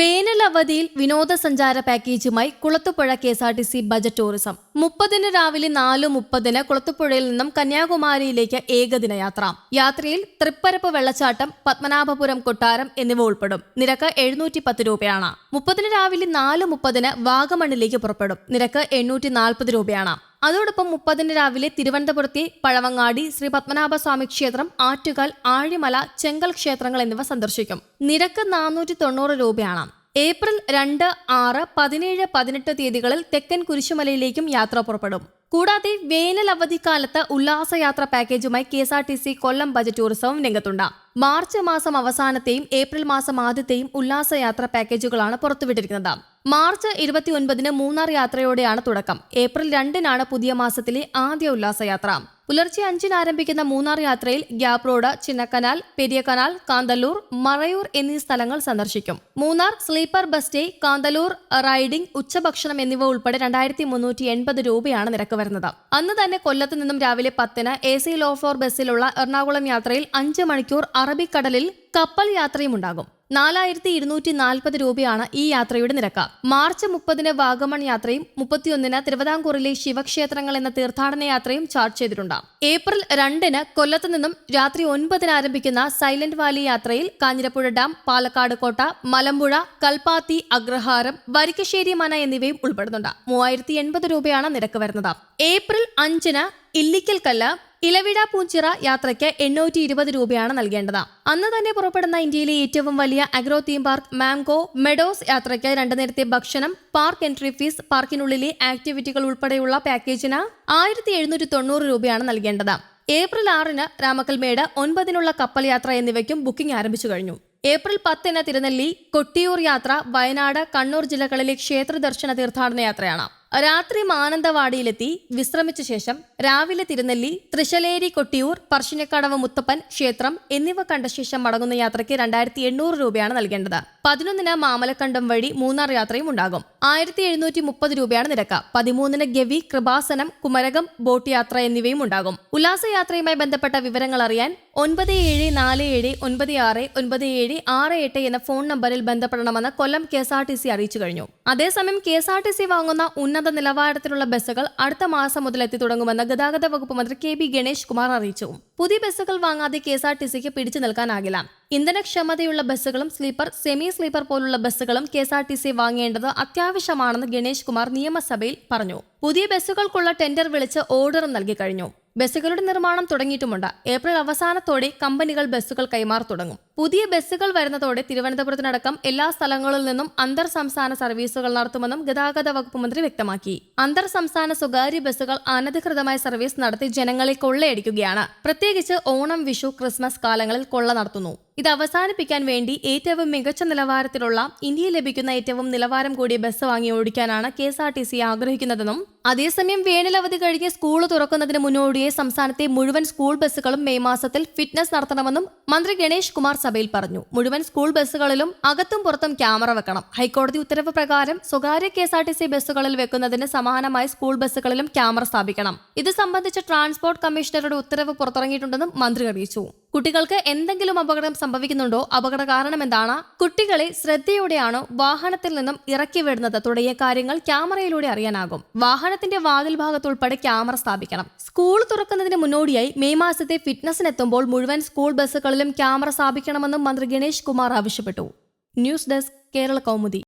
വേനൽ അവധിയിൽ വിനോദസഞ്ചാര പാക്കേജുമായി Kulathupuzha K S R T C budget tourism. മുപ്പതിന് രാവിലെ നാല് മുപ്പതിന് കുളത്തുപുഴയിൽ നിന്നും കന്യാകുമാരിയിലേക്ക് ഏകദിന യാത്ര. യാത്രയിൽ തൃപ്പരപ്പ് വെള്ളച്ചാട്ടം പത്മനാഭപുരം കൊട്ടാരം എന്നിവ ഉൾപ്പെടും. നിരക്ക് എഴുന്നൂറ്റി പത്ത് രൂപയാണ്. മുപ്പതിന് രാവിലെ നാല് മുപ്പതിന് വാഗമണ്ണിലേക്ക് പുറപ്പെടും. നിരക്ക് എണ്ണൂറ്റി നാൽപ്പത് രൂപയാണ്. അതോടൊപ്പം മുപ്പതിന് രാവിലെ തിരുവനന്തപുരത്തെ പഴവങ്ങാടി ശ്രീ പത്മനാഭസ്വാമി ക്ഷേത്രം ആറ്റുകാൽ ആഴിമല ചെങ്കൽ ക്ഷേത്രങ്ങൾ എന്നിവ സന്ദർശിക്കും. നിരക്ക് നാനൂറ്റി തൊണ്ണൂറ് രൂപയാണ്. ഏപ്രിൽ രണ്ട് ആറ് പതിനേഴ് പതിനെട്ട് തീയതികളിൽ തെക്കൻ കുരിശുമലയിലേക്കും യാത്ര പുറപ്പെടും. കൂടാതെ വേനൽ അവധിക്കാലത്ത് ഉല്ലാസയാത്ര പാക്കേജുമായി K S R T C Kollam budget ടൂറിസവും രംഗത്തുണ്ട്. മാർച്ച് മാസം അവസാനത്തെയും ഏപ്രിൽ മാസം ആദ്യത്തെയും ഉല്ലാസയാത്ര പാക്കേജുകളാണ് പുറത്തുവിട്ടിരിക്കുന്നത്. മാർച്ച് ഇരുപത്തിയൊൻപതിന് മൂന്നാർ യാത്രയോടെയാണ് തുടക്കം. ഏപ്രിൽ രണ്ടിനാണ് പുതിയ മാസത്തിലെ ആദ്യ ഉല്ലാസയാത്ര. പുലർച്ചെ അഞ്ചിന് ആരംഭിക്കുന്ന മൂന്നാർ യാത്രയിൽ ഗ്യാപ് റോഡ് ചിന്നക്കനാൽ പെരിയക്കനാൽ കാന്തല്ലൂർ മറയൂർ എന്നീ സ്ഥലങ്ങൾ സന്ദർശിക്കും. Munnar sleeper bus stay Kanthalloor riding ഉച്ചഭക്ഷണം എന്നിവ ഉൾപ്പെടെ രണ്ടായിരത്തി മുന്നൂറ്റി എൺപത് രൂപയാണ് നിരക്ക് വരുന്നത്. അന്ന് തന്നെ കൊല്ലത്ത് നിന്നും രാവിലെ പത്തിന് എ സി ലോ ഫ്ലോർ ബസ്സിലുള്ള എറണാകുളം യാത്രയിൽ അഞ്ച് മണിക്കൂർ അറബിക്കടലിൽ കപ്പൽ യാത്രയും ഉണ്ടാകും. നാലായിരത്തി ഇരുന്നൂറ്റി നാൽപ്പത് രൂപയാണ് ഈ യാത്രയുടെ നിരക്ക്. മാർച്ച് മുപ്പതിന് വാഗമൺ യാത്രയും മുപ്പത്തിയൊന്നിന് തിരുവിതാംകൂറിലെ ശിവക്ഷേത്രങ്ങൾ എന്ന തീർത്ഥാടന യാത്രയും ചാർജ് ചെയ്തിട്ടുണ്ട്. ഏപ്രിൽ രണ്ടിന് കൊല്ലത്ത് നിന്നും രാത്രി ഒൻപതിന് ആരംഭിക്കുന്ന സൈലന്റ് വാലി യാത്രയിൽ കാഞ്ഞിരപ്പുഴ ഡാം പാലക്കാട് കോട്ട മലമ്പുഴ കൽപ്പാത്തി അഗ്രഹാരം വരിക്കശ്ശേരി മന എന്നിവയും ഉൾപ്പെടുന്നുണ്ട്. മൂവായിരത്തി എൺപത് രൂപയാണ് നിരക്ക് വരുന്നത്. ഏപ്രിൽ അഞ്ചിന് ഇല്ലിക്കൽ കല്ല് ഇലവിട പൂഞ്ചിറ യാത്രയ്ക്ക് എണ്ണൂറ്റി ഇരുപത് രൂപയാണ് നൽകേണ്ടത്. അന്ന് തന്നെ പുറപ്പെടുന്ന ഇന്ത്യയിലെ ഏറ്റവും വലിയ agro theme park Mango Meadows യാത്രയ്ക്ക് രണ്ടു നേരത്തെ ഭക്ഷണം പാർക്ക് എൻട്രി ഫീസ് പാർക്കിനുള്ളിലെ ആക്ടിവിറ്റികൾ ഉൾപ്പെടെയുള്ള പാക്കേജിന് ആയിരത്തി എഴുന്നൂറ്റി തൊണ്ണൂറ് രൂപയാണ് നൽകേണ്ടത്. ഏപ്രിൽ ആറിന് രാമക്കൽമേട് ഒൻപതിനുള്ള കപ്പൽ യാത്ര എന്നിവയ്ക്കും ബുക്കിംഗ് ആരംഭിച്ചു കഴിഞ്ഞു. ഏപ്രിൽ പത്തിന് തിരുനെല്ലി കൊട്ടിയൂർ യാത്ര വയനാട് കണ്ണൂർ ജില്ലകളിലെ ക്ഷേത്ര ദർശന തീർത്ഥാടന യാത്രയാണ്. രാത്രി മാനന്തവാടിയിലെത്തി വിശ്രമിച്ച ശേഷം രാവിലെ തിരുനെല്ലി തൃശലേരി കൊട്ടിയൂർ പറശ്ശിനിക്കടവ് മുത്തപ്പൻ ക്ഷേത്രം എന്നിവ കണ്ട ശേഷം മടങ്ങുന്ന യാത്രയ്ക്ക് രണ്ടായിരത്തി രൂപയാണ് നൽകേണ്ടത്. പതിനൊന്നിന് മാമലക്കണ്ടം വഴി മൂന്നാർ യാത്രയും ഉണ്ടാകും. ആയിരത്തി എഴുന്നൂറ്റി മുപ്പത് രൂപയാണ് നിരക്ക്. പതിമൂന്നിന് ഗവി കൃപാസനം കുമരകം ബോട്ട് യാത്ര എന്നിവയും ഉണ്ടാകും. ഉല്ലാസയാത്രയുമായി ബന്ധപ്പെട്ട വിവരങ്ങൾ അറിയാൻ ഒൻപത് ഏഴ് നാല് ഏഴ് ഒൻപത് ആറ് ഒൻപത് ഏഴ് ആറ് എട്ട് എന്ന ഫോൺ നമ്പറിൽ ബന്ധപ്പെടണമെന്ന് Kollam K S R T C അറിയിച്ചു കഴിഞ്ഞു. അതേസമയം K S R T C വാങ്ങുന്ന ഉന്നത നിലവാരത്തിലുള്ള ബസ്സുകൾ അടുത്ത മാസം മുതൽ എത്തി തുടങ്ങുമെന്ന് ഗതാഗത വകുപ്പ് മന്ത്രി കെ ബി ഗണേഷ് കുമാർ അറിയിച്ചു. പുതിയ ബസ്സുകൾ വാങ്ങാതെ കെ എസ് ആർ ടി സിക്ക് പിടിച്ചു നിൽക്കാനാകില്ല. ഇന്ധനക്ഷമതയുള്ള ബസ്സുകളും സ്ലീപ്പർ സെമി സ്ലീപ്പർ പോലുള്ള ബസ്സുകളും K S R T C വാങ്ങേണ്ടത് അത്യാവശ്യമാണെന്ന് ഗണേഷ് കുമാർ നിയമസഭയിൽ പറഞ്ഞു. പുതിയ ബസ്സുകൾക്കുള്ള ടെൻഡർ വിളിച്ച് ഓർഡർ നൽകി കഴിഞ്ഞു. ബസ്സുകളുടെ നിർമ്മാണം തുടങ്ങിയിട്ടുമുണ്ട്. ഏപ്രിൽ അവസാനത്തോടെ കമ്പനികൾ ബസ്സുകൾ കൈമാറി തുടങ്ങും. പുതിയ ബസ്സുകൾ വരുന്നതോടെ തിരുവനന്തപുരത്തിനടക്കം എല്ലാ സ്ഥലങ്ങളിൽ നിന്നും അന്തർ സംസ്ഥാന സർവീസുകൾ നടത്തുമെന്നും ഗതാഗത വകുപ്പ് മന്ത്രി വ്യക്തമാക്കി. അന്തർ സംസ്ഥാന സ്വകാര്യ ബസ്സുകൾ അനധികൃതമായ സർവീസ് നടത്തി ജനങ്ങളെ കൊള്ളയടിക്കുകയാണ്. പ്രത്യേകിച്ച് ഓണം വിഷു ക്രിസ്മസ് കാലങ്ങളിൽ കൊള്ള നടത്തുന്നു. ഇത് അവസാനിപ്പിക്കാൻ വേണ്ടി ഏറ്റവും മികച്ച നിലവാരത്തിലുള്ള ഇന്ത്യയിൽ ലഭിക്കുന്ന ഏറ്റവും നിലവാരം കൂടിയ ബസ് വാങ്ങി ഓടിക്കാനാണ് K S R T C ആഗ്രഹിക്കുന്നതെന്നും അതേസമയം വേനലവധി കഴിഞ്ഞ് സ്കൂൾ തുറക്കുന്നതിന് മുന്നോടിയായി സംസ്ഥാനത്തെ മുഴുവൻ സ്കൂൾ ബസ്സുകളും മെയ് മാസത്തിൽ ഫിറ്റ്നസ് നടത്തണമെന്നും മന്ത്രി ഗണേഷ് കുമാർ സഭയിൽ പറഞ്ഞു. മുഴുവൻ സ്കൂൾ ബസ്സുകളിലും അകത്തും പുറത്തും ക്യാമറ വെക്കണം. ഹൈക്കോടതി ഉത്തരവ് പ്രകാരം സ്വകാര്യ K S R T C ബസ്സുകളിൽ വെക്കുന്നതിന് സമാനമായി സ്കൂൾ ബസ്സുകളിലും ക്യാമറ സ്ഥാപിക്കണം. ഇത് സംബന്ധിച്ച് ട്രാൻസ്പോർട്ട് കമ്മീഷണറുടെ ഉത്തരവ് പുറത്തിറങ്ങിയിട്ടുണ്ടെന്നും മന്ത്രി അറിയിച്ചു. കുട്ടികൾക്ക് എന്തെങ്കിലും അപകടം സംഭവിക്കുന്നുണ്ടോ? അപകട കാരണം എന്താണ്? കുട്ടികളെ ശ്രദ്ധയോടെയാണോ വാഹനത്തിൽ നിന്നും ഇറക്കി വിടുന്നത്. തുടങ്ങിയ കാര്യങ്ങൾ ക്യാമറയിലൂടെ അറിയാനാകും. വാഹനത്തിന്റെ വാതിൽ ഭാഗത്തുൾപ്പെടെ ക്യാമറ സ്ഥാപിക്കണം. സ്കൂൾ തുറക്കുന്നതിന് മുന്നോടിയായി മെയ് മാസത്തെ ഫിറ്റ്നസിനെത്തുമ്പോൾ മുഴുവൻ സ്കൂൾ ബസ്സുകളിലും ക്യാമറ സ്ഥാപിക്കണമെന്നും മന്ത്രി ഗണേഷ് കുമാർ ആവശ്യപ്പെട്ടു. News desk Kerala Kaumudi.